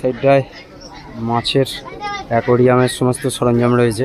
সাইডটায় মাছের অ্যাকোরিয়ামের সমস্ত সরঞ্জাম রয়েছে।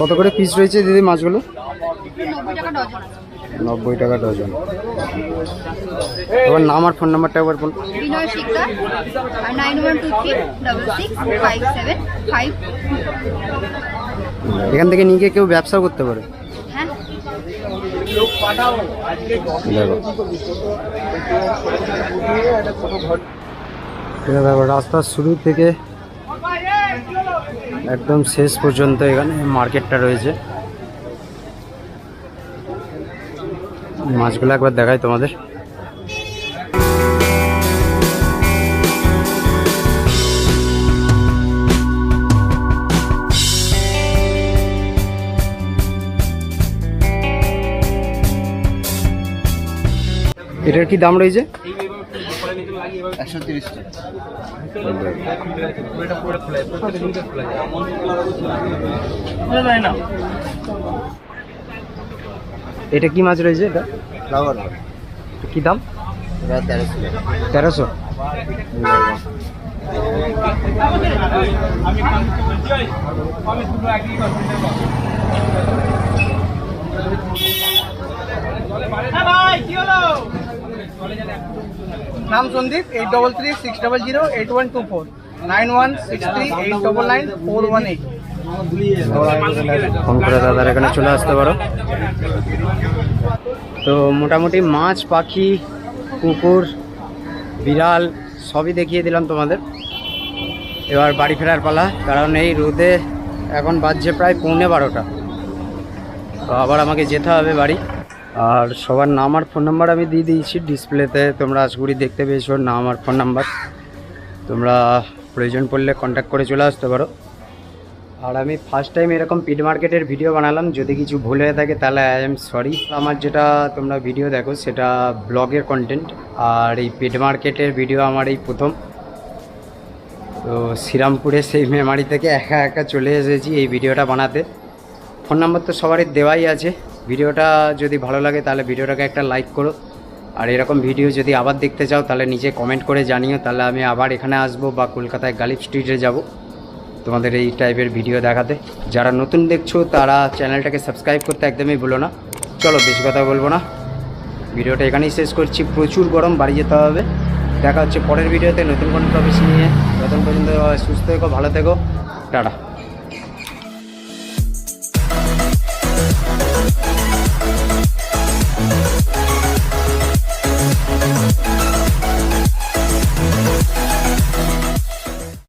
কত করে পিস রয়েছে দিদি মাছগুলো? নব্বই টাকা ডজন। এবার নাম আর ফোন নাম্বারটা একবার বলুন। এখান থেকে নিয়ে গিয়ে কেউ ব্যবসা করতে পারে। হ্যাঁ। দেখো। রাস্তার শুরু থেকে একদম শেষ পর্যন্ত এখানে মার্কেটটা রয়েছে। মাছগুলো একবার দেখাই তোমাদের। এটার কি দাম রয়েছে? একশো তিরিশ টাকা। এটা কি মাছ রয়েছে এটা? ফ্লাওয়ার কি দাম? তেরোশো। তেরোশো? নাম Sandeep eight double three six double zero eight one two four nine one six three eight double nine four one eight phone করে দাদার এখানে চলে আসতে পারো। তো মোটামুটি মাছ, পাখি, কুকুর, বিড়াল সবই দেখিয়ে দিলাম তোমাদের। এবার বাড়ি ফেরার পালা, কারণ এই রোদে এখন বাজছে প্রায় পৌনে বারোটা। তো আবার আমাকে যেতে হবে বাড়ি। আর সবার নাম আর ফোন নাম্বার আমি দিয়ে দিয়েছি ডিসপ্লেতে, তোমরা আশগুড়ি দেখতে পেয়েছ নাম আর ফোন নাম্বার। তোমরা প্রয়োজন পড়লে কন্ট্যাক্ট করে চলে আসতে পারো। আর আমি ফার্স্ট টাইম এরকম পিড মার্কেটের ভিডিও বানালাম, যদি কিছু ভুল হয়ে থাকে তাহলে আই এম সরি আমার যেটা তোমরা ভিডিও দেখো, সেটা ব্লগের কন্টেন্ট আর এই পিড মার্কেটের ভিডিও আমার এই প্রথম। তো শ্রীরামপুরে সেই মেমারি থেকে একা একা চলে এসেছি এই ভিডিওটা বানাতে। ফোন নাম্বার তো সবারই দেওয়াই আছে। ভিডিওটা যদি ভালো লাগে, তাহলে ভিডিওটাকে একটা লাইক করো। আর এরকম ভিডিও যদি আবার দেখতে চাও, তাহলে নিচে কমেন্ট করে জানিও। তাহলে আমি আবার এখানে আসব বা কলকাতায় গালিব স্ট্রিটে যাব তোমাদের এই টাইপের ভিডিও দেখাতে। যারা নতুন দেখছ, তারা চ্যানেলটাকে সাবস্ক্রাইব করতে একদমই ভুলো না। চলো, বেশি কথা বলব না। ভিডিওটা এখানেই শেষ করছি। প্রচুর গরম, বাড়ি যেতে হবে। দেখা হচ্ছে পরের ভিডিওতে নতুন কোনো টপিক নিয়ে। ততক্ষণ পর্যন্ত সুস্থ থেকো, ভালো থেকো। টাটা।